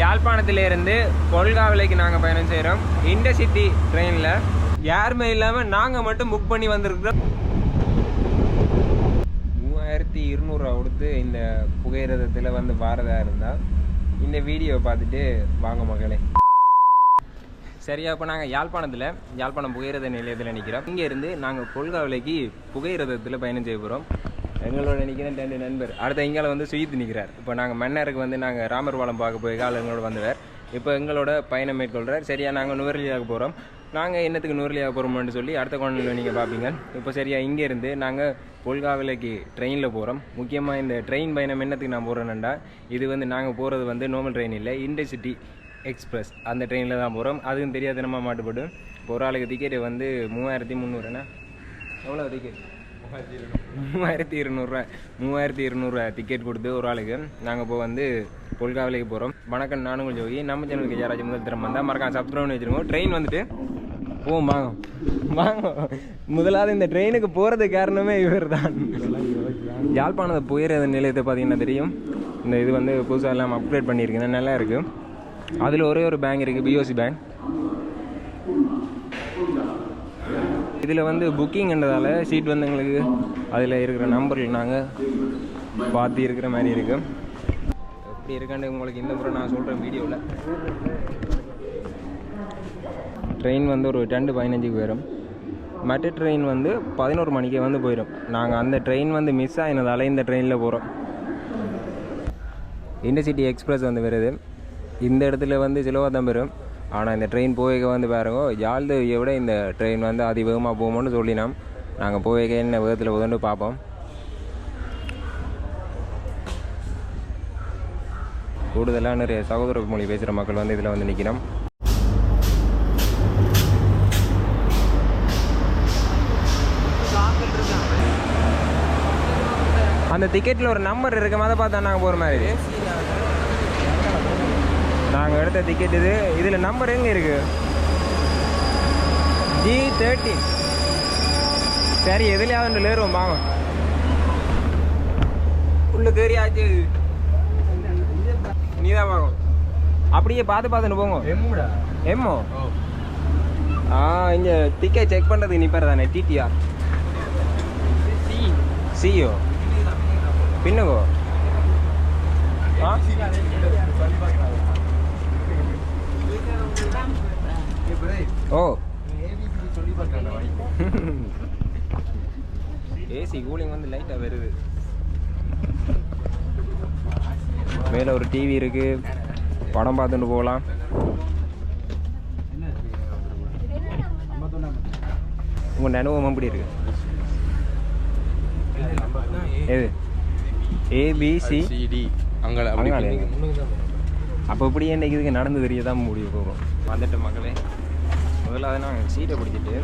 யாழ்ப்பாணத்திலிருந்து கொல்காவிலைக்கு நாங்கள் பயணம் செய்கிறோம் இண்டர்சிட்டி ட்ரெயினில் யாருமே இல்லாமல் நாங்கள் மட்டும் புக் பண்ணி வந்திருக்கிறோம். மூவாயிரத்தி இருநூறுவா கொடுத்து இந்த புகையிரதத்தில் வந்து வாரதாக இருந்தால் இந்த வீடியோவை பார்த்துட்டு வாங்க மகளே. சரியா இப்போ நாங்கள் யாழ்ப்பாணத்தில் யாழ்ப்பாணம் புகையிரத நிலையத்தில் நிற்கிறோம் இங்கே இருந்து நாங்கள் கொல்காவிலைக்கு புகையிரதத்தில் பயணம் செய்ய போகிறோம் எங்களோட நிற்கிறேன் ரெண்டு நண்பர். அடுத்த எங்களை வந்து சுயித்து நிற்கிறார் இப்போ நாங்கள் மன்னருக்கு வந்து நாங்கள் ராமர் பாலம் பார்க்க போய் கால எங்களோட வந்தவர். இப்போ எங்களோட பயணம் மேற்கொள்கிறார் சரியா நாங்கள் நுவரலியாக போகிறோம் நாங்கள் என்னத்துக்கு நுவரலியாக போகிறோம்னு சொல்லி அடுத்த கோணலில் நீங்கள் பார்ப்பீங்க இப்போ சரியா இங்கே இருந்து நாங்கள் கொல்காவிலைக்கு ட்ரெயினில் போகிறோம் முக்கியமாக இந்த ட்ரெயின் பயணம் என்னத்துக்கு நான் போகிறேன்னா இது வந்து நாங்கள் போகிறது வந்து நார்மல் ட்ரெயின் இல்லை இண்டர்சிட்டி எக்ஸ்பிரஸ் அந்த ட்ரெயினில் தான் போகிறோம் அதுவும் தெரியாத நம்ம இப்போ ஒரு ஆளுக்கு டிக்கெட்டு வந்து மூவாயிரத்தி முந்நூறுண்ணா? எவ்வளோ டிக்கெட் மூவாயிரத்தி இருநூறுவா மூவாயிரத்தி இருநூறுவா டிக்கெட் கொடுத்து ஒரு ஆளுக்கு. நாங்கள் இப்போ வந்து பொல்காவிலைக்கு போகிறோம் வணக்கம் நானும் கொஞ்சம் ஜோகி. நம்ம சேனலுக்கு யாராச்சும் முதல் திறம் வந்தால் மறக்காம சப்ஸ்கிரைப் பண்ணி வச்சுருக்கோம் ட்ரெயின் வந்துட்டு போவோம் வாங்க. வாங்க. முதலாவது இந்த ட்ரெயினுக்கு போகிறது காரணமே இவர் தான் யாழ்ப்பாணத்தை போயிடுற நிலையத்தை பார்த்தீங்கன்னா தெரியும்? இந்த இது வந்து புதுசாக எல்லாம் அப்கிரேட் பண்ணியிருக்கேன். நல்லா இருக்குது அதில் ஒரே ஒரு பேங்க் இருக்குது பிஓசி பேங்க் இதில் வந்து புக்கிங்ன்றதால சீட் வந்து எங்களுக்கு அதில் இருக்கிற நம்பரில் நாங்கள் பார்த்து இருக்கிற மாதிரி இருக்கு. எப்படி இருக்கான்னு உங்களுக்கு இந்த முறை நான் சொல்கிறேன் வீடியோவில் ட்ரெயின் வந்து ஒரு ரெண்டு பதினஞ்சுக்கு போயிடும் மற்ற ட்ரெயின் வந்து பதினோரு மணிக்கே வந்து போயிடும் நாங்கள் அந்த ட்ரெயின் வந்து மிஸ் ஆகினதால இந்த ட்ரெயினில் போகிறோம் இண்டர்சிட்டி எக்ஸ்பிரஸ் வந்து வருது. இந்த இடத்துல வந்து சிலவாக தான் ஆனால் இந்த ட்ரெயின் போய்க்க வந்து பாருங்க யாழ்தவியை விட இந்த ட்ரெயின் வந்து அதிவேகமாக போகும்னு சொல்லினோம். நாங்கள் போய்க்க என்ன வேகத்தில் உதண்டு பார்ப்போம் கூடுதலாக நிறைய சகோதர மொழி பேசுகிற மக்கள் வந்து இதில் வந்து நிற்கிறோம் அந்த டிக்கெட்டில் ஒரு நம்பர் இருக்கும் அதை பார்த்தா நாங்கள் போகிற மாதிரி எடுத்த டிக்கெட் இது. இதில் நம்பர் எங்கே இருக்கு? ஜி தேர்ட்டி சரி எதுலையாவது ஏறுவோம் வாங்க. உள்ள தெரியாச்சு நீதான் வாங்க. அப்படியே பார்த்து பார்த்துன்னு போங்க. எம்முடா? எம்மோ? ஆ இங்கே டிக்கெட் செக் பண்ணுறதுக்கு நிப்பார் தானே டிடிஆர் சியோ பின்னகோ ஆ? ஓ. ஏசி கூலிங் வந்து லைட்டாக வருது. மேலே ஒரு டிவி இருக்கு. படம் பார்த்துட்டு போகலாம். உங்கள் அனுபவம் எப்படி இருக்கு? எது? ஏபிசி சிடி அங்கே அப்போ இப்படி என்னைக்கு இதுக்கு நடந்து தெரிய தான் முடிவு போகும். வந்துட்ட மக்களே. அதை நாங்கள் சீட்டை பிடிச்சிட்டு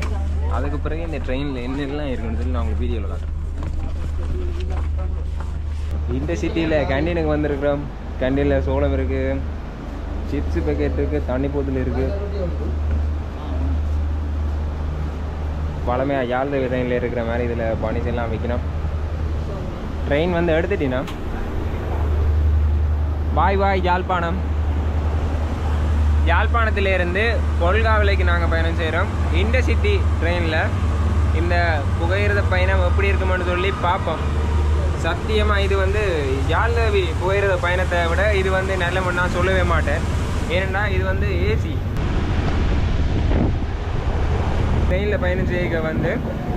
அதுக்கு பிறகு இந்த ட்ரெயினில் என்னெல்லாம் இருக்குன்னு சொல்லி நான் உங்களுக்கு வீடியோவில் காட்டுறேன். இந்த சிட்டியில் கேண்டீனுக்கு வந்திருக்கிறோம். கேண்டீனில் சோளம் இருக்குது சிப்ஸ் பேக்கெட் இருக்குது தண்ணி போத்தல் இருக்குது பழமையாக யாழ்தவி ட்ரெயினில் இருக்கிற மாதிரி இதில் பனிஸ் எல்லாம் வைக்கணும். ட்ரெயின் வந்து எடுத்துட்டீங்கன்னா பாய் பாய் யாழ்ப்பாணம். யாழ்ப்பாணத்திலேருந்து பொல்காவிலைக்கு நாங்கள் பயணம் செய்கிறோம் இன்டர்சிட்டி ட்ரெயினில் இந்த புகையிரத பயணம் எப்படி இருக்குமென்னு சொல்லி பார்ப்போம் சத்தியமாக இது வந்து யாழ்தவி புகையிரத பயணத்தை விட இது வந்து நல்ல நான் சொல்லவே மாட்டேன். ஏனென்னா இது வந்து ஏசி ட்ரெயினில் பயணம் செய்ய வந்து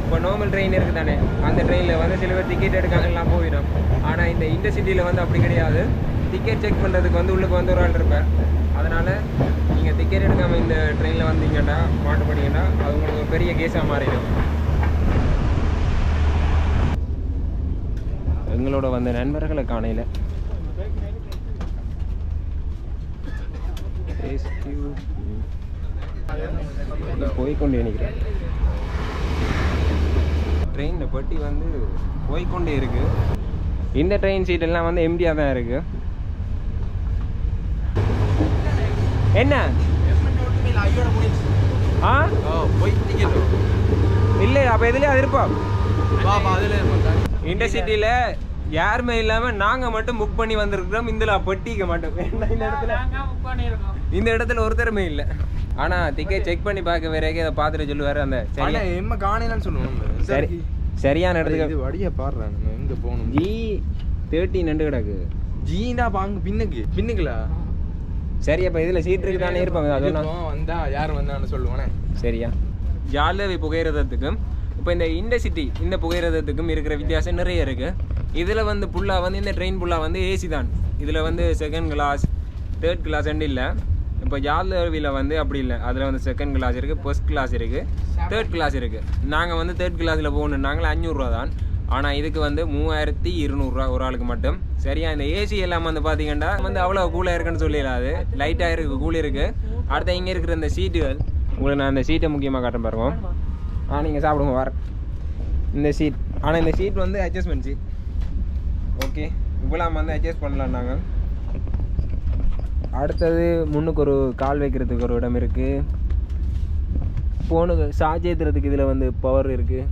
இப்போ நார்மல் ட்ரெயின் இருக்குது தானே அந்த ட்ரெயினில் வந்து சில பேர் டிக்கெட் எடுக்காங்கலாம் போயிடும். ஆனால் இந்த இண்டர்சிட்டியில் வந்து அப்படி கிடையாது. டிக்கெட் செக் பண்ணுறதுக்கு வந்து உள்ளுக்கு வந்து ஒரு ஆள் இருப்பேன் அதனால் நீங்கள் டிக்கெட் எடுக்காமல் இந்த ட்ரெயினில் வந்தீங்கன்னா மாட்டு பண்ணிங்கன்னா அது உங்களுக்கு பெரிய கேஸாக மாறிடும். எங்களோட வந்த நண்பர்களை காணையில். போய்கொண்டே நினைக்கிறேன் ட்ரெயினில் பெட்டி வந்து போய்கொண்டே இருக்குது இந்த ட்ரெயின் சீட்டெல்லாம் வந்து எம்டியாக தான் இருக்குது என்ன? ஆ? இல்லை அப்போ எதுலேயே அது இருப்போம் இன்டர்சிட்டியில் யாருமே இல்லாம நாங்க மட்டும் புக் பண்ணி வந்திருக்கிறோம். இதுல பெட்டிக்க மாட்டோம். இந்த இடத்துல? இந்த இடத்துல ஒருத்தருமே இல்ல. ஆனா டிக்கெட் செக் பண்ணி பார்க்க வேற இதை பார்த்துட்டு சொல்லுவாரு அந்த சரியா? எம்ம காணையிலன்னு சொல்லுவோம் சரி. சரியான இடத்துக்கு வடிய பாடுறேன் எங்க போகணும்? ஜி தேர்ட்டி நண்டு கிடக்கு. ஜீண்டா பாங்க பின்னுக்கு. பின்னுக்குலா? சரி அப்ப இதுல சீட் இருக்கு தானே இருப்பாங்க அதெல்லாம். இப்போ வந்தா யார் வந்தான்னு சொல்லுவானே. சரியா. ஜாலவி புகையிரதத்துக்கும் இப்போ இந்த இந்த சிட்டி இந்த புகையிரதத்துக்கும் இருக்கிற வித்தியாசம் நிறைய இருக்கு. இதுல வந்து புல்லா வந்து இந்த ட்ரெயின் புல்லா வந்து ஏசி தான். இதுல வந்து செகண்ட் கிளாஸ் தேர்ட் கிளாஸ் இல்லை. இப்போ ஜாலவியில் வந்து அப்படி இல்லை. அதில் வந்து செகண்ட் கிளாஸ் இருக்குது ஃபர்ஸ்ட் கிளாஸ் இருக்குது தேர்ட் கிளாஸ் இருக்குது நாங்கள் வந்து தேர்ட் கிளாஸில் போகணுன்னாங்களே அஞ்சூறுரூவா தான். ஆனால் இதுக்கு வந்து மூவாயிரத்தி இருநூறுவா ஒரு ஆளுக்கு மட்டும். சரியா? இந்த ஏசி எல்லாம் வந்து பார்த்தீங்கன்னா வந்து அவ்வளோ கூலாக இருக்குன்னு அது. லைட்டாக இருக்குது கூல் இருக்குது அடுத்த இங்கே இருக்கிற இந்த சீட்டுகள் உங்களுக்கு நான் இந்த சீட்டை முக்கியமாக காட்ட பாருங்க. ஆ நீங்கள் சாப்பிடுங்க வர இந்த சீட் ஆனால் இந்த சீட் வந்து அட்ஜஸ்ட்மெண்ட் சீட் ஓகே இப்போலாம் வந்து அட்ஜஸ்ட் பண்ணலாம் நாங்கள் அடுத்தது முன்னுக்கு ஒரு கால் வைக்கிறதுக்கு ஒரு இடம் இருக்குது ஃபோனுக்கு சார்ஜ் ஏற்றுறதுக்கு இதில் வந்து பவர் இருக்குது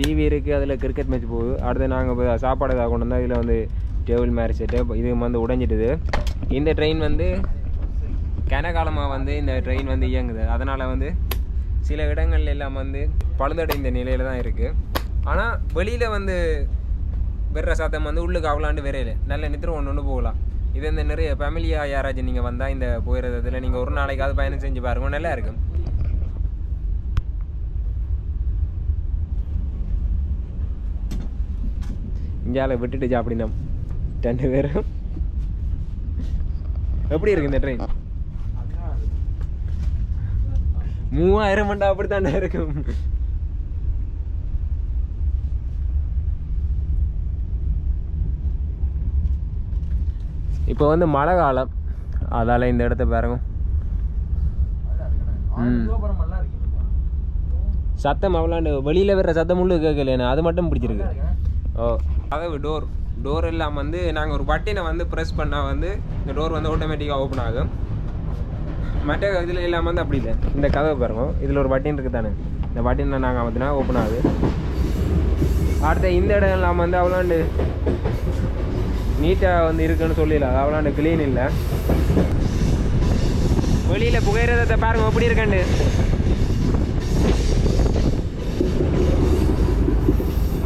டிவி இருக்குது அதில் கிரிக்கெட் மேட்ச் போகுது அடுத்து நாங்கள் இப்போ சாப்பாடு ஏதாவது கொண்டு வந்தால் இதில் வந்து டேபிள் மேரி செட்டு இது வந்து உடைஞ்சிட்டுது. இந்த ட்ரெயின் வந்து கனகாலமாக வந்து இந்த ட்ரெயின் வந்து இயங்குது. அதனால் வந்து சில இடங்கள் எல்லாம் வந்து பழுதடைந்த நிலையில் தான் இருக்குது ஆனால் வெளியில் வந்து வெற சாத்தம் வந்து உள்ளுக்கு அவ்வளாண்டு விரையில். நல்ல நித்திரம் ஒன்று ஒன்று போகலாம். இது இந்த நிறைய ஃபேமிலியாக யாராச்சும் நீங்கள் வந்தால் இந்த போயிடுறதுல நீங்கள் ஒரு நாளைக்காவது பயணம் செஞ்சு பாருங்க. நல்லா இருக்கும். இந்தியாவில் விட்டுட்டு சாப்பிடினா ரெண்டு பேரும். எப்படி இருக்கு இந்த ட்ரெயின் மூவாயிரம் மண்டா அப்படித்தானே இருக்கும். இப்போ வந்து மழை காலம். அதால் இந்த இடத்த பாருங்க. சத்தம் அவ்வளாண்டு வெளியில் வர்ற சத்தம் உள்ளு கேட்கல அது மட்டும் பிடிச்சிருக்கு. ஓ. கதவு டோர் டோர் எல்லாம் வந்து நாங்கள் ஒரு பட்டினை வந்து ப்ரெஸ் பண்ணால் வந்து இந்த டோர் வந்து ஆட்டோமேட்டிக்காக ஓப்பன் ஆகும். மற்ற இதில் இல்லாமல் வந்து அப்படி இல்லை. இந்த கதவை பாருங்க. இதில் ஒரு பட்டின் இருக்குது தானே இந்த பட்டினை நாங்கள் அமர்த்தினா ஓப்பன் ஆகுது. அடுத்த இந்த இடம் இல்லாமல் வந்து அவ்வளோண்டு நீட்டாக வந்து இருக்குன்னு சொல்லிடல. அது அவ்வளோண்டு க்ளீன் இல்லை. வெளியில் புகையிரதத்தை பாருங்க. எப்படி இருக்கண்டு?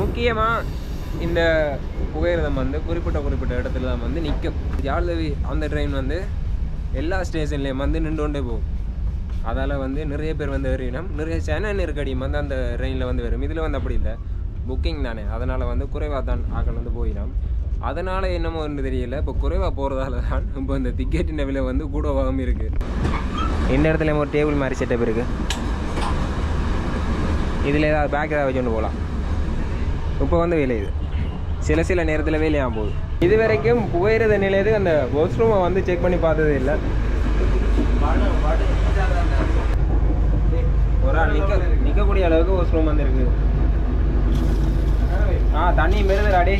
முக்கியமாக இந்த புகையிரதம் வந்து குறிப்பிட்ட குறிப்பிட்ட இடத்துல தான் வந்து நிற்கும் ஜாலவி அந்த ட்ரெயின் வந்து எல்லா ஸ்டேஷன்லேயும் வந்து நின்று கொண்டே போகும். அதால் வந்து நிறைய பேர் வந்து ஏறினோம் நிறைய சென்னை நெருக்கடியும் வந்து அந்த ட்ரெயினில் வந்து வரும். இதில் வந்து அப்படி இல்லை. புக்கிங் தானே. அதனால் வந்து குறைவாக தான் ஆக்கள் வந்து போயிடும் அதனால் என்னமோ ஒன்று தெரியல. இப்போ குறைவாக போகிறதால தான் இப்போ இந்த டிக்கெட்டின் விலை வந்து கூடவாகவும் இருக்குது இந்த இடத்துல ஒரு டேபிள் மாதிரி செட்டப் இருக்குது இதில் ஏதாவது பேக் ஏதாவது வச்சுட்டு போகலாம் இப்போ வந்து வேலை இது. சில சில நேரத்தில் வேலையாக போகுது இது வரைக்கும் புகையிறத நிலையது அந்த வாஷ்ரூமை வந்து செக் பண்ணி பார்த்ததே இல்லை. ஒரு ஆள் நிற்க நிற்கக்கூடிய அளவுக்கு வாஷ்ரூம் வந்துருக்கு. ஆ தண்ணி மெருதுடா டே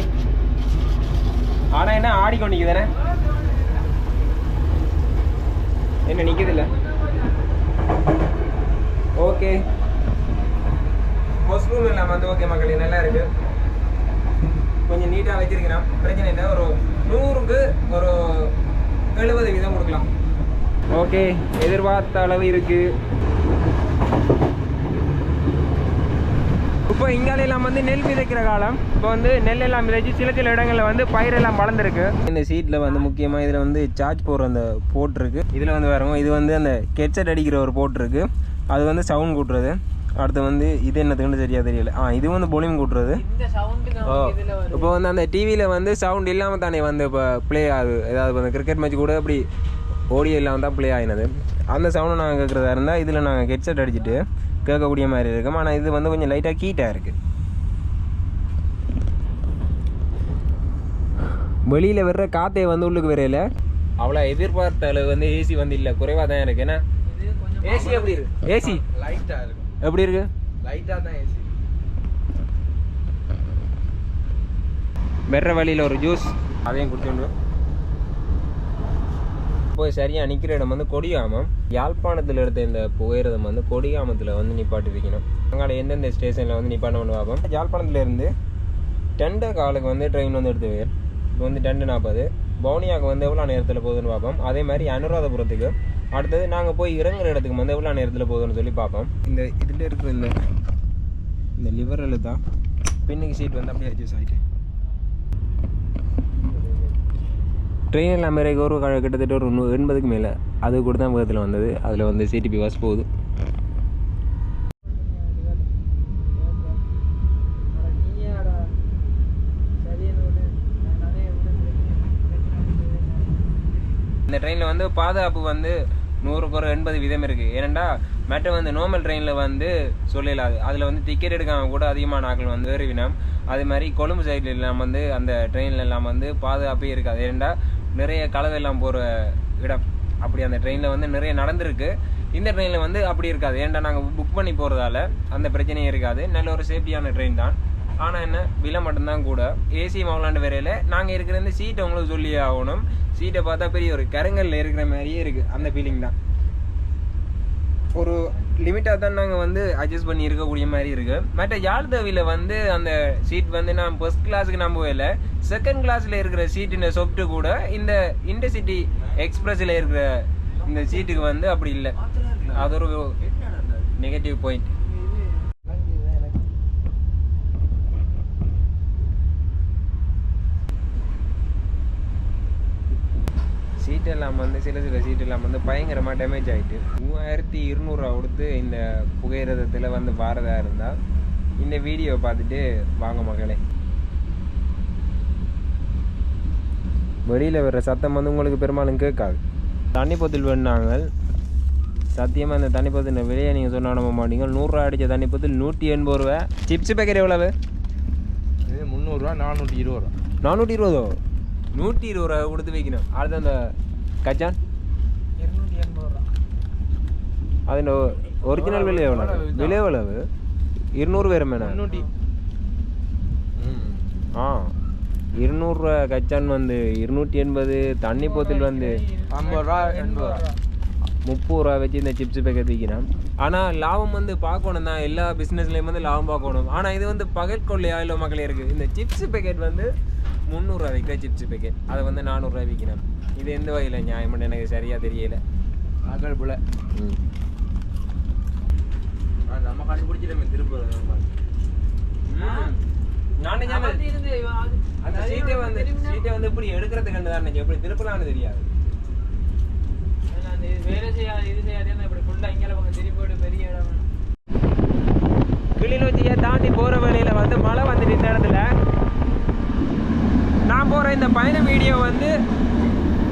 ஆனால் என்ன ஆடிக்கொண்டு தானே? என்ன நிற்குதில்ல ஓகே வாஷ்ரூம் இல்லாமல் வந்து ஓகே மக்களே நல்லா இருக்குது கொஞ்சம் நீட்டாக வச்சிருக்கிறோம் பிரச்சனை இல்லை. ஒரு நூறுக்கு ஒரு எழுபது வீதம் கொடுக்கலாம். ஓகே. எதிர்பார்த்த அளவு இருக்கு. இப்போ இங்காலையெல்லாம் வந்து நெல் விதைக்கிற காலம். இப்போ வந்து நெல் எல்லாம் விதைச்சு சில சில இடங்களில் வந்து பயிரெல்லாம் வளர்ந்துருக்கு. இந்த சீட்டில் வந்து முக்கியமாக இதில் வந்து சார்ஜ் போடுற அந்த போட் இருக்கு இதில் வந்து வரவும் இது வந்து அந்த கெட்செட் அடிக்கிற ஒரு போட் இருக்கு அது வந்து சவுண்ட் கூட்டுறது. அடுத்து வந்து இது என்னத்துக்குன்னு சரியா தெரியல. ஆ இது வந்து பொலிம் கூட்டுறது. ஓ. இப்போ வந்து அந்த டிவியில் வந்து சவுண்ட் இல்லாமல் தானே வந்து இப்போ ப்ளே ஆகுது. ஏதாவது வந்து கிரிக்கெட் மேட்ச் கூட இப்படி ஓடியோ இல்லாமல் தான் ப்ளே ஆகினது அந்த சவுண்டை நாங்கள் கேட்குறதா இருந்தால் இதில் நாங்கள் ஹெட்செட் அடிச்சுட்டு கேட்கக்கூடிய மாதிரி இருக்கும். ஆனால் இது வந்து கொஞ்சம் லைட்டாக கீட்டாக இருக்குது வெளியில் வர்ற காற்றே வந்து உள்ளுக்கு வரையில அவ்வளோ எதிர்பார்த்த அளவு வந்து ஏசி வந்து இல்லை. குறைவாக தான் இருக்கு. ஏன்னா ஏசி எப்படி இருக்கு? ஏசி லைட்டா இருக்கும் எப்படி இருக்கு? லைட்டா தான் ஏசி வெற வழியில் ஒரு ஜூஸ் அதையும் குடிச்சுண்டு போய் சரியாக நிற்கிற இடம் வந்து கொடியாமம். யாழ்ப்பாணத்தில் எடுத்த இந்த புகையிரதம் வந்து கொடியாமத்தில் வந்து நிப்பாட்டி வைக்கணும் அங்கால எந்தெந்த ஸ்டேஷனில் வந்து நிப்பாட்டணும் பார்ப்போம் யாழ்ப்பாணத்துல இருந்து டென்டை காலுக்கு வந்து ட்ரெயின் வந்து எடுத்து இப்போ வந்து டென்டு நாற்பது பவுனியாவுக்கு வந்து எவ்வளோ நேரத்தில் போகுதுன்னு பார்ப்போம். அதே மாதிரி அனுராதபுரத்துக்கு அடுத்தது நாங்கள் போய் இறங்குற இடத்துக்கு வந்து எவ்வளோ நேரத்தில் போகுதுன்னு சொல்லி பார்ப்போம். இந்த இதில் இருக்கிற இந்த இந்த லிவரில் தான் பின்னுக்கு சீட் வந்து அப்படியே அட்ஜஸ்ட் ஆகிட்டு ட்ரெயின் எல்லாம் மாரி ஒரு கிட்டத்தட்ட ஒரு எண்பதுக்கு மேலே. அது கூட தான் வேகத்தில் வந்தது. அதில் வந்து சிடிபி பஸ் போகுது. இந்த ட்ரெயினில் வந்து பாதுகாப்பு வந்து நூறுக்கு ஒரு எண்பது வீதம் இருக்குது ஏனெண்டா மற்ற வந்து நார்மல் ட்ரெயினில் வந்து சொல்லலாது. அதில் வந்து டிக்கெட் எடுக்காம கூட அதிகமான ஆக்கள் வந்து ஏறிவினோம் அது மாதிரி கொழும்பு சைடில் எல்லாம் வந்து அந்த ட்ரெயினில் எல்லாம் வந்து பாதுகாப்பே இருக்காது. ஏனெண்டா நிறைய கலவை எல்லாம் போகிற இடம். அப்படி அந்த ட்ரெயினில் வந்து நிறைய நடந்திருக்கு. இந்த ட்ரெயினில் வந்து அப்படி இருக்காது. ஏன்டா நாங்கள் புக் பண்ணி போகிறதால அந்த பிரச்சனையும் இருக்காது. நல்ல ஒரு சேஃப்டியான ட்ரெயின் தான். ஆனால் என்ன விலை மட்டும்தான் கூட. ஏசி மவுலாண்டு வரையில் நாங்கள் இருக்கிற இந்த சீட்டை உங்களுக்கு சொல்லி ஆகணும். சீட்டை பார்த்தா பெரிய ஒரு கருங்கல்ல இருக்கிற மாதிரியே இருக்குது அந்த ஃபீலிங் தான். ஒரு லிமிட்டாக தான் நாங்கள் வந்து அட்ஜஸ்ட் பண்ணி இருக்கக்கூடிய மாதிரி இருக்குது மற்ற யாழ்தவியில் வந்து அந்த சீட் வந்து நான் ஃபர்ஸ்ட் கிளாஸுக்கு நம்பவே இல்லை செகண்ட் கிளாஸில் இருக்கிற சீட்டின் சொப்ட்டு கூட இந்த இன்டர்சிட்டி எக்ஸ்பிரஸில் இருக்கிற இந்த சீட்டுக்கு வந்து அப்படி இல்லை. அது ஒரு நெகட்டிவ் பாயிண்ட் சீட் எல்லாம் வந்து சில சில சீட் எல்லாம் வந்து பயங்கரமாக டேமேஜ் ஆகிட்டு மூவாயிரத்தி இருநூறுவா கொடுத்து இந்த புகையிரதத்தில் வந்து வாரதா இருந்தால் இந்த வீடியோ பார்த்துட்டு வாங்க மகளே. வெளியில் வர்ற சத்தம் வந்து உங்களுக்கு பெரும்பாலும் கேட்காது. தண்ணி பொத்தில் வேணாங்க சத்தியமாக அந்த தண்ணி பொத்தில் விலையை நீங்கள் சொன்னால் நம்ப மாட்டீங்க. நூறுரூவா அடித்த தண்ணி பொத்தில் நூற்றி எண்பது ரூபா. சிப்ஸ் பேக்கெட் எவ்வளவு? முந்நூறுரூவா நானூற்றி இருபது ரூபா. நானூற்றி இருபதோ? நூற்றி இருபது ரூபா கொடுத்து வைக்கணும். அடுத்து அந்த கச்சான் அதில் ஒரிஜினல் விலை எவ்வளவு? விலை எவ்வளவு? இருநூறு ம் ஆ. இருநூறுவா கச்சான் வந்து இருநூற்றி எண்பது தண்ணி போத்தில் வந்து ஐம்பது ரூபா எண்பது ரூபா. முப்பது ரூபா வச்சு இந்த சிப்ஸ் பேக்கெட் விற்கிறான் ஆனால் லாபம் வந்து பார்க்கணும் தான். எல்லா பிஸ்னஸ்லேயும் வந்து லாபம் பார்க்கணும். ஆனால் இது வந்து பகல் கொள்ளையா இல்லை மக்களே இருக்குது இந்த சிப்ஸ் பேக்கெட் வந்து முந்நூறுரூவா விற்கிற சிப்ஸ் பேக்கெட் அதை வந்து நானூறுரூவா விற்கிறேன் இது எந்த வகையில் நியாயம்னு எனக்கு சரியாக தெரியல. நகல் புல. ம். நம்ம கண்டுபிடிச்சிட்டோமே திருப்பூர் நானே அந்த சீட்டை வந்து சீட்டை வந்து இப்படி எடுக்கிறதுக்கு தான் எப்படி திருப்பலான்னு தெரியாது. வேலை செய்யாது இது செய்யாது இப்படி ஃபுல்லா இங்கே பக்கம் திரும்பி போயிட்டு பெரிய இடம். கிளிநொச்சியை தாண்டி போகிற வழியில் வந்து மழை வந்துட்டு இந்த இடத்துல. நான் போகிற இந்த பயண வீடியோ வந்து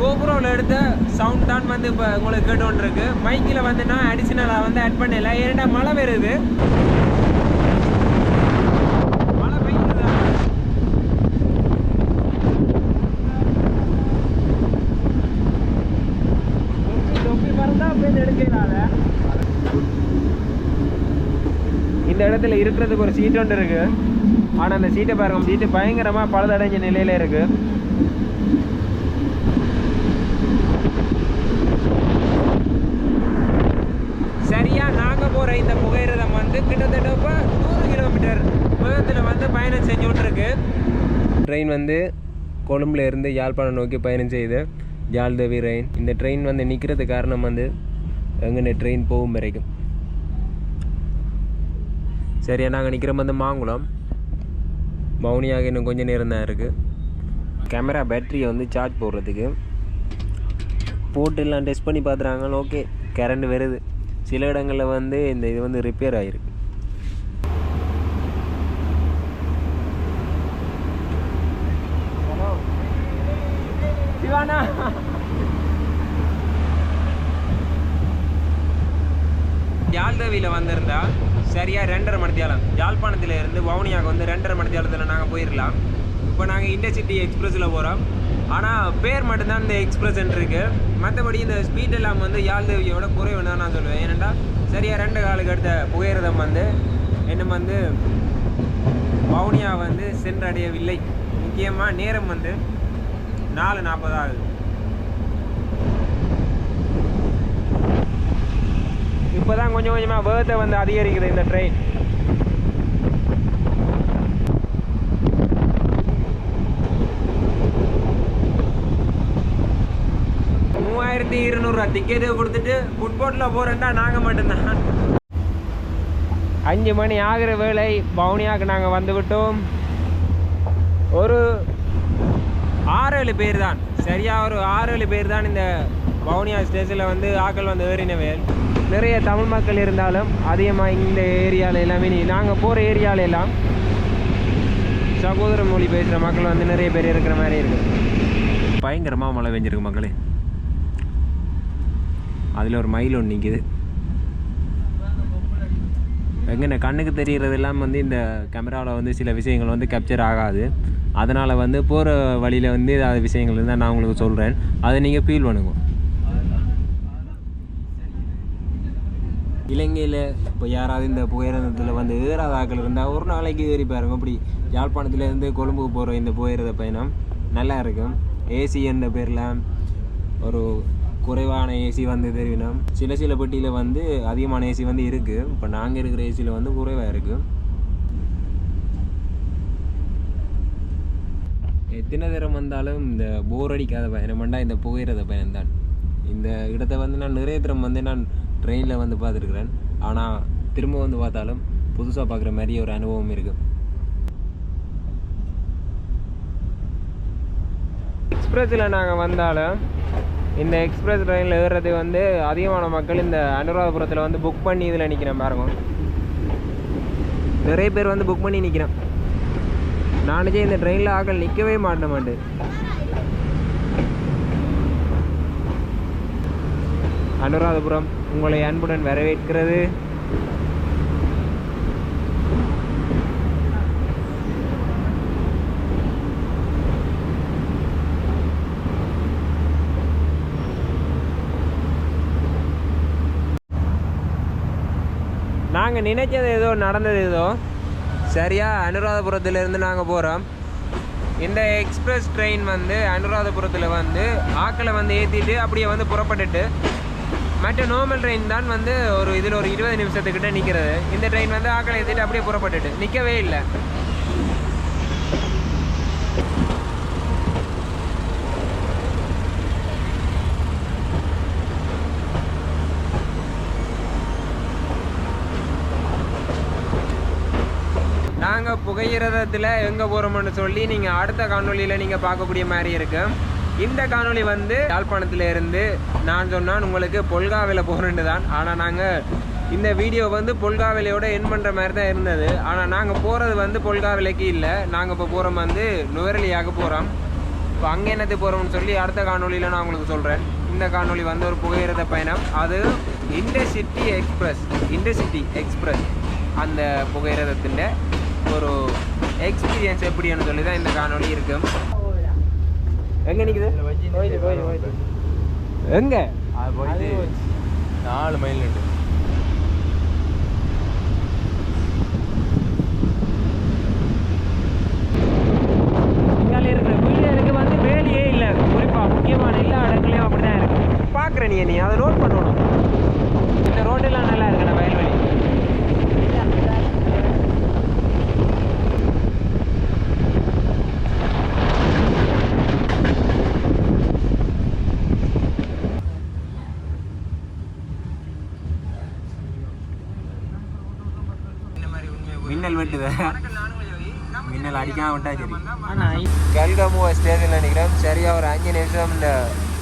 கோபுரோவில் எடுத்த சவுண்ட் தான் வந்து இப்போ உங்களுக்கு கேட்டுருக்கு மைக்கில் வந்து நான் அடிஷ்னலாக வந்து ஆட் பண்ணல. ஏன்னா மழை வருது மழை தொப்பி இந்த இடத்துல இருக்கிறதுக்கு ஒரு சீட் ஒன்று இருக்கு. ஆனால் அந்த சீட்டை பாருங்க சீட்டு பயங்கரமாக பழுதடைஞ்ச நிலையில் இருக்கு. சரியா நாங்கள் போகிற இந்த புகையிரதம் வந்து கிட்டத்தட்ட இப்போ நூறு கிலோமீட்டர் வேகத்தில் வந்து பயணம் செஞ்சுட்டு இருக்கு ட்ரெயின் வந்து கொழும்புல இருந்து யாழ்ப்பாணம் நோக்கி பயணம் செய்யுது ஜால்தேவி ரெயின் இந்த ட்ரெயின் வந்து நிற்கிறது காரணம் வந்து எங்கே ட்ரெயின் போகும் வரைக்கும். சரியா நாங்கள் நிற்கிற வந்து மாங்குளம். மௌனியாக இன்னும் கொஞ்சம் நேரம் தான் இருக்குது கேமரா பேட்டரியை வந்து சார்ஜ் போடுறதுக்கு. போட்டு எல்லாம் டெஸ்ட் பண்ணி பார்த்துறாங்க ஓகே கரண்ட் வருது. சில இடங்களில் வந்து இந்த இது வந்து ரிப்பேர் ஆகிருக்கு சிவானா? யாழ்தவியில் வந்திருந்தா? சரியாக ரெண்டரை மணித்தியாலம். யாழ்ப்பாணத்தில் இருந்து வவுனியாவுக்கு வந்து ரெண்டரை மணித்தியாலத்தில் நாங்கள் போயிடலாம் இப்போ நாங்கள் இண்டர்சிட்டி எக்ஸ்பிரஸில் போகிறோம் ஆனால் பேர் மட்டும்தான் இந்த எக்ஸ்பிரஸ் இருக்கு மற்றபடி இந்த ஸ்பீட் எல்லாம் வந்து யாழ்தேவியோட குறைவு தான் நான் சொல்லுவேன். ஏனெண்டா சரியாக ரெண்டு காலுக்கு அடுத்த புகையிரதம் வந்து இன்னும் வந்து வவுனியா வந்து சென்றடையவில்லை. முக்கியமாக நேரம் வந்து நாலு நாற்பது ஆகுது. இப்போ தான் கொஞ்சம் கொஞ்சமாக வேர்த்தை வந்து அதிகரிக்குது இந்த ட்ரெயின் மூவாயிரத்தி இருநூறுவா டிக்கெட்டு கொடுத்துட்டு ஃபுட்போர்ட்டில் போகிறேன்னா நாங்கள் மட்டும்தான். அஞ்சு மணி ஆகிற வேலை பவுனியாவுக்கு நாங்கள் வந்துவிட்டோம் ஒரு ஆறு ஏழு பேர் தான். சரியாக ஒரு ஆறு ஏழு பேர் தான் இந்த வவுனியா ஸ்டேஷனில் வந்து ஆக்கள் வந்து ஏறினவே. நிறைய தமிழ் மக்கள் இருந்தாலும் அதிகமாக இந்த ஏரியாவில் எல்லாமே நீ நாங்கள் போகிற ஏரியாவில் எல்லாம் சகோதர மொழி பேசுகிற மக்கள் வந்து நிறைய பேர் இருக்கிற மாதிரி இருக்கு. பயங்கரமாக மழை பெஞ்சிருக்கு மக்களே. அதில் ஒரு மயில் ஒன்று நிற்கிது எங்கன கண்ணுக்கு தெரிகிறதெல்லாம் எல்லாம் வந்து இந்த கேமராவில் வந்து சில விஷயங்கள் வந்து கேப்சர் ஆகாது. அதனால் வந்து போகிற வழியில் வந்து அது விஷயங்கள் இருந்தால் நான் உங்களுக்கு சொல்கிறேன் அதை நீங்கள் ஃபீல் பண்ணுங்க. இலங்கையில் இப்போ யாராவது இந்த புகையிரதத்தில் வந்து ஏறாதாக்கள் இருந்தால் ஒரு நாளைக்கு ஏறி பாருங்க. அப்படி யாழ்ப்பாணத்துலேருந்து கொழும்புக்கு போகிற இந்த புகையிரத பயணம் நல்லா இருக்கும். ஏசி என்ற பேரில் ஒரு குறைவான ஏசி வந்து தெரிவினோம். சில சில பெட்டியில் வந்து அதிகமான ஏசி வந்து இருக்குது இப்போ நாங்கள் இருக்கிற ஏசியில் வந்து குறைவாக இருக்குது எத்தனை தரம் வந்தாலும் இந்த போர் அடிக்காத பயணம் பண்ணால் இந்த புகையிரத பயணம் தான் இந்த இடத்த வந்து நான் நிறைய தரம் வந்து நான் ட்ரெயினில் வந்து பார்த்துருக்குறேன். ஆனால் திரும்ப வந்து பார்த்தாலும் புதுசாக பார்க்குற மாதிரி ஒரு அனுபவம் இருக்குது எக்ஸ்பிரஸில் நாங்கள் வந்தாலும் இந்த எக்ஸ்பிரஸ் ட்ரெயினில் ஏறுறது வந்து அதிகமான மக்கள் இந்த அனுராதபுரத்தில் வந்து புக் பண்ணி இதில் நிற்கிறேன் பாருங்க. நிறைய பேர் வந்து புக் பண்ணி நிற்கிறேன் நானே இந்த ட்ரெயினில் ஆக்கள் நிற்கவே மாட்ட மாட்டேன் அனுராதபுரம் உங்களை அன்புடன் வரவேற்கிறது. நாங்கள் நினைச்சது ஏதோ நடந்தது ஏதோ. சரியா அனுராதபுரத்துலேருந்து நாங்கள் போகிறோம் இந்த எக்ஸ்பிரஸ் ட்ரெயின் வந்து அனுராதபுரத்தில் வந்து ஆக்களை வந்து ஏற்றிட்டு அப்படியே வந்து புறப்பட்டுட்டு மற்ற நார்மல் ட்ரெயின் தான் வந்து ஒரு இதில் ஒரு இருபது நிமிஷத்துக்கிட்ட நிற்கிறது. இந்த ட்ரெயின் வந்து ஆக்களை ஏற்றிட்டு அப்படியே புறப்பட்டுட்டு. நிற்கவே இல்லை. நாங்கள் புகையிரதத்தில் எங்கே போகிறோம்னு சொல்லி நீங்கள் அடுத்த காணொலியில் நீங்கள் பார்க்கக்கூடிய மாதிரி இருக்கு. இந்த காணொலி வந்து யாழ்ப்பாணத்தில் இருந்து நான் சொன்னான் உங்களுக்கு பொல்காவில் போகிறேன்னு தான் ஆனால் நாங்கள் இந்த வீடியோ வந்து பொல்காவிலையோட என் பண்ணுற மாதிரி தான் இருந்தது. ஆனால் நாங்கள் போகிறது வந்து பொல்காவிலைக்கு இல்லை. நாங்கள் இப்போ போகிறோம் வந்து நுவரலியாக போகிறோம் இப்போ அங்கே என்னத்தை போகிறோம்னு சொல்லி அடுத்த காணொலியில் நான் உங்களுக்கு சொல்கிறேன் இந்த காணொலி வந்து ஒரு புகையிரத பயணம். அது இண்டசிட்டி எக்ஸ்பிரஸ் இண்டசிட்டி எக்ஸ்பிரஸ் அந்த புகையிரதத்தின் ஒரு எக்ஸ்பீரியன்ஸ் எப்படின்னு சொல்லி தான் இந்த காணொலி இருக்கும். எங்க நிக்குது? எங்க? நாலு மைல் உண்டு இங்கால இருக்கிற பிள்ளைகளுக்கு வந்து வேலையே இல்லை குறிப்பா முக்கியமான எல்லா இடங்களையும் அப்படிதான் இருக்கு பாக்குற நீ நீ அதை நோட் பண்ணணும் இந்த ரோடெல்லாம் நல்லா இருக்குண்ணா வயல்வெளி மின்னல் வெட்டுத மின்னல் அடிக்காம விட்டா சரி. கல்கமுவா ஸ்டேஷனில் நிற்கிறோம் சரியாக ஒரு அஞ்சு நிமிஷம் இந்த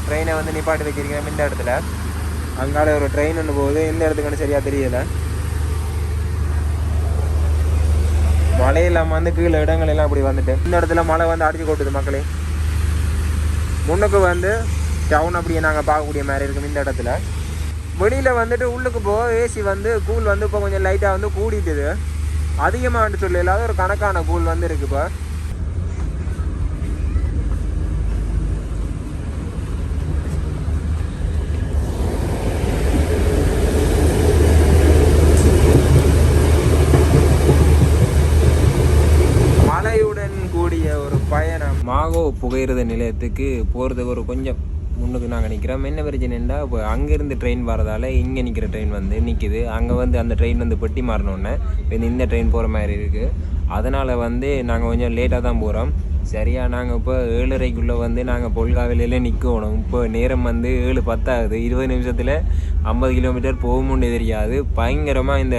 ட்ரெயினை வந்து நிப்பாட்டி வச்சிருக்கிறோம் இந்த இடத்துல. அங்கால ஒரு ட்ரெயின் ஒன்று போகுது. இந்த இடத்துக்குன்னு சரியாக தெரியல. மழை இல்லாமல் வந்து கீழே இடங்கள் எல்லாம் அப்படி வந்துட்டு. இந்த இடத்துல மழை வந்து அடிச்சு கொட்டுது மக்களே. முன்னுக்கு வந்து டவுன் அப்படியே நாங்கள் பார்க்கக்கூடிய மாதிரி இருக்கும் இந்த இடத்துல. வெளியில் வந்துட்டு உள்ளுக்கு போக ஏசி வந்து கூல் வந்து இப்போ கொஞ்சம் லைட்டாக வந்து கூடிட்டுது. அதிகமாகட்டு சொல்லி இல்லாத ஒரு கணக்கான கூல் வந்து இருக்கு இப்போ. மலையுடன் கூடிய ஒரு பயணம். மாகோ புகையிரத நிலையத்துக்கு போகிறதுக்கு ஒரு கொஞ்சம் முன்னுக்கு நாங்கள் நிற்கிறோம் என்ன பிரச்சனைண்டா இப்போ அங்கேருந்து ட்ரெயின் வரதால இங்கே நிற்கிற ட்ரெயின் வந்து நிற்கிது அங்கே வந்து அந்த ட்ரெயின் வந்து பெட்டி மாறினோடனே இப்போ இந்த ட்ரெயின் போகிற மாதிரி இருக்குது அதனால் வந்து நாங்கள் கொஞ்சம் லேட்டாக தான் போகிறோம் சரியா நாங்கள் இப்போ ஏழரைக்குள்ளே வந்து நாங்கள் பொல்காவிலையில நிற்கணும் இப்போ நேரம் வந்து ஏழு பத்தாகுது. இருபது நிமிஷத்தில் ஐம்பது கிலோமீட்டர் போகும்னு தெரியாது. பயங்கரமாக இந்த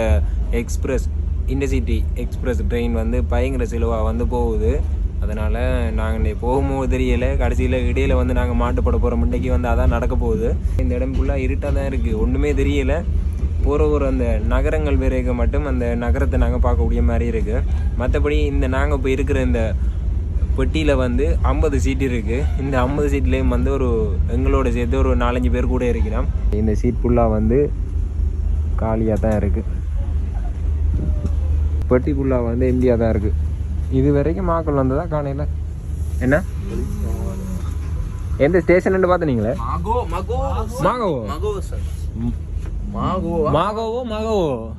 எக்ஸ்பிரஸ் இண்டர்சிட்டி எக்ஸ்பிரஸ் ட்ரெயின் வந்து பயங்கர செலவாக வந்து போகுது. அதனால் நாங்கள் போகும்போது தெரியலை கடைசியில் இடையில வந்து நாங்கள் மாட்டுப்பட போகிற முண்டைக்கு வந்து அதான் நடக்க போகுது. இந்த இடம் ஃபுல்லாக இருட்டாக தான் இருக்குது ஒன்றுமே தெரியலை. போகிற ஒரு அந்த நகரங்கள் வேறைக்கு மட்டும் அந்த நகரத்தை நாங்கள் பார்க்கக்கூடிய மாதிரி இருக்குது மற்றபடி இந்த நாங்கள் இப்போ இருக்கிற இந்த பெட்டியில் வந்து ஐம்பது சீட் இருக்குது இந்த ஐம்பது சீட்லேயும் வந்து ஒரு எங்களோட சேர்த்து ஒரு நாலஞ்சு பேர் கூட இருக்கிறோம் இந்த சீட் ஃபுல்லாக வந்து காலியாக தான் இருக்குது பெட்டி ஃபுல்லாக வந்து இந்தியா தான் இருக்குது இது வரைக்கும் மாக்கள் வந்ததா காணையில் என்ன? எந்த ஸ்டேஷன் பார்த்தீங்களே மாகோ மகோ மாகவோ? மகோ சார் மாகோ மாகோவோ? மாகோவோ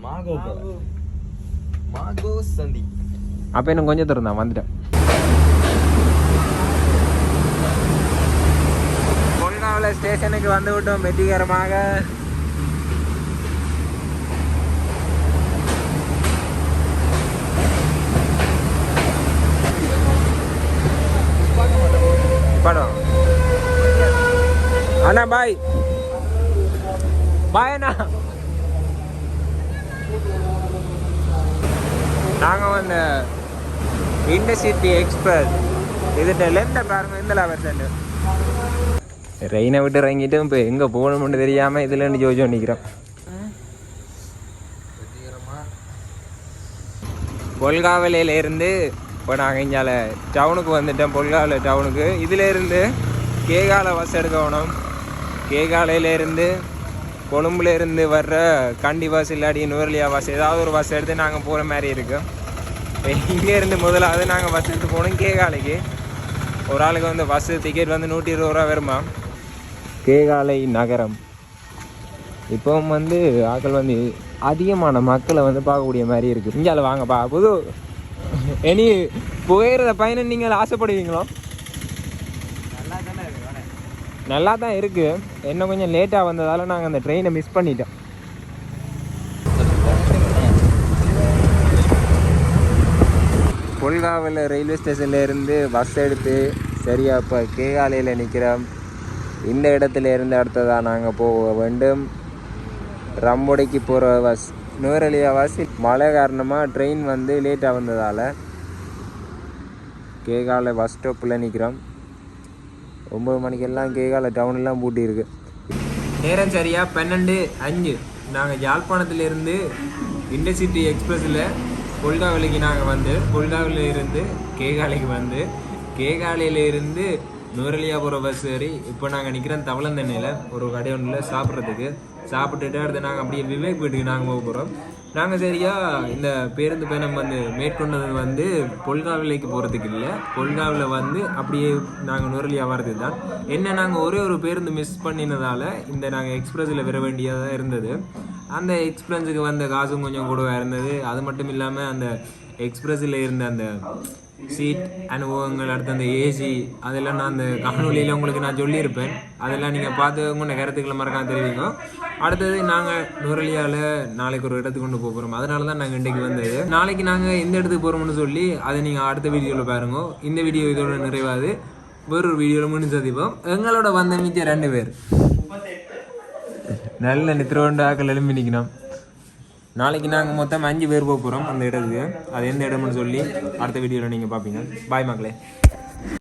மாகோ மாகோ. சந்தி. அப்போ இன்னும் கொஞ்சம் தூரம் தான் வந்துட்டேன். கொல்காவில் ஸ்டேஷனுக்கு வந்து விட்டோம் வெற்றிகரமாக படம் அண்ணா பாய் பாய் அண்ணா நாங்கள் வந்து இண்டசிட்டி எக்ஸ்பிரஸ் இது லெந்த பாருங்க இந்த லாபத்தில் ரெயினை விட்டு இறங்கிட்டு இப்போ எங்கே போகணும்னு தெரியாமல் இதில் ஜோஜோ நிற்கிறோம் பொல்காவிலையில இருந்து இப்போ நாங்கள் இங்கால டவுனுக்கு வந்துட்டோம். பொல்காவில டவுனுக்கு இதில் இருந்து கேகால பஸ் எடுக்கணும் கேகாலையிலேருந்து இருந்து வர்ற கண்டி பஸ் இல்லாட்டி நுவர்லியா பஸ் ஏதாவது ஒரு பஸ் எடுத்து நாங்கள் போகிற மாதிரி இருக்கும் இங்கேருந்து முதலாவது நாங்கள் பஸ் எடுத்து போகணும் கேகாலைக்கு. ஒரு ஆளுக்கு வந்து பஸ் டிக்கெட் வந்து நூற்றி இருபது ரூபா வருமா? கேகாலை நகரம். இப்போவும் வந்து ஆக்கள் வந்து அதிகமான மக்களை வந்து பார்க்கக்கூடிய மாதிரி இருக்குது இங்கே வாங்கப்பா புது. இனி போயிடுற பயணம் நீங்கள் ஆசைப்படுவீங்களோ? நல்லா தான் இருக்குது என்ன கொஞ்சம் லேட்டாக வந்ததால் நாங்கள் அந்த ட்ரெயினை மிஸ் பண்ணிட்டோம். கொல்காவில் ரயில்வே ஸ்டேஷன்லேருந்து பஸ் எடுத்து சரியா இப்போ கேகாலையில் நிற்கிறோம் இந்த இடத்துல இருந்து அடுத்ததாக நாங்கள் போக வேண்டும். ரம்பொடைக்கு போகிற பஸ் நூறலியா பஸ் மழை காரணமாக ட்ரெயின் வந்து லேட்டாக வந்ததால் கேகால பஸ் ஸ்டாப்பில் நிற்கிறோம் ஒம்பது மணிக்கெல்லாம் கேகால டவுன்லாம் பூட்டி இருக்கு நேரம் சரியாக பன்னெண்டு அஞ்சு. நாங்கள் யாழ்ப்பாணத்திலிருந்து இண்டர்சிட்டி எக்ஸ்பிரஸில் கொல்காவிலைக்கு நாங்கள் வந்து கொல்காவில இருந்து கேகாலைக்கு வந்து கேகாலையில இருந்து பஸ் ஏறி இப்போ நாங்கள் நிற்கிறோம் தவளந்தண்ணையில் ஒரு கடை ஒன்றில் சாப்பிட்றதுக்கு. சாப்பிட்டுட்டு அடுத்து நாங்கள் அப்படியே விவேக் வீட்டுக்கு நாங்கள் போக போகிறோம் நாங்கள் சரியா இந்த பேருந்து பயணம் வந்து மேற்கொண்டது வந்து பொல்காவிலைக்கு போகிறதுக்கு இல்லை. பொல்காவில் வந்து அப்படியே நாங்கள் நுரலியாக வர்றது தான். என்ன நாங்கள் ஒரே ஒரு பேருந்து மிஸ் பண்ணினதால இந்த நாங்கள் எக்ஸ்பிரஸில் வர வேண்டியதாக இருந்தது. அந்த எக்ஸ்பிரஸுக்கு வந்த காசும் கொஞ்சம் கூடவாக இருந்தது. அது மட்டும் இல்லாமல் அந்த எக்ஸ்பிரஸில் இருந்த அந்த சீட் அனுபவங்கள் அடுத்து அந்த ஏசி அதெல்லாம் நான் அந்த காணொலியில் உங்களுக்கு நான் சொல்லியிருப்பேன். அதெல்லாம் நீங்கள் பார்த்து உங்களோட கருத்துக்களை மறக்காம தெரிவிங்க. அடுத்தது நாங்கள் நுரளியால் நாளைக்கு ஒரு இடத்துக்கு கொண்டு போக போகிறோம் அதனால தான் நாங்கள் இன்றைக்கு வந்தது. நாளைக்கு நாங்கள் எந்த இடத்துக்கு போகிறோம்னு சொல்லி அதை நீங்கள் அடுத்த வீடியோவில் பாருங்க. இந்த வீடியோ இதோட நிறைவாது. வேறொரு வீடியோவில் முடிஞ்சு சந்திப்போம். எங்களோட வந்த மீத்திய ரெண்டு பேர். நல்ல நித்திரோண்டு ஆக்கள் எழும்பி நிற்கணும் நாளைக்கு நாங்கள் மொத்தம் அஞ்சு பேர் போக போகிறோம் அந்த இடத்துக்கு. அது எந்த இடம்னு சொல்லி அடுத்த வீடியோவில் நீங்கள் பார்ப்பீங்க. பாய் மக்களே.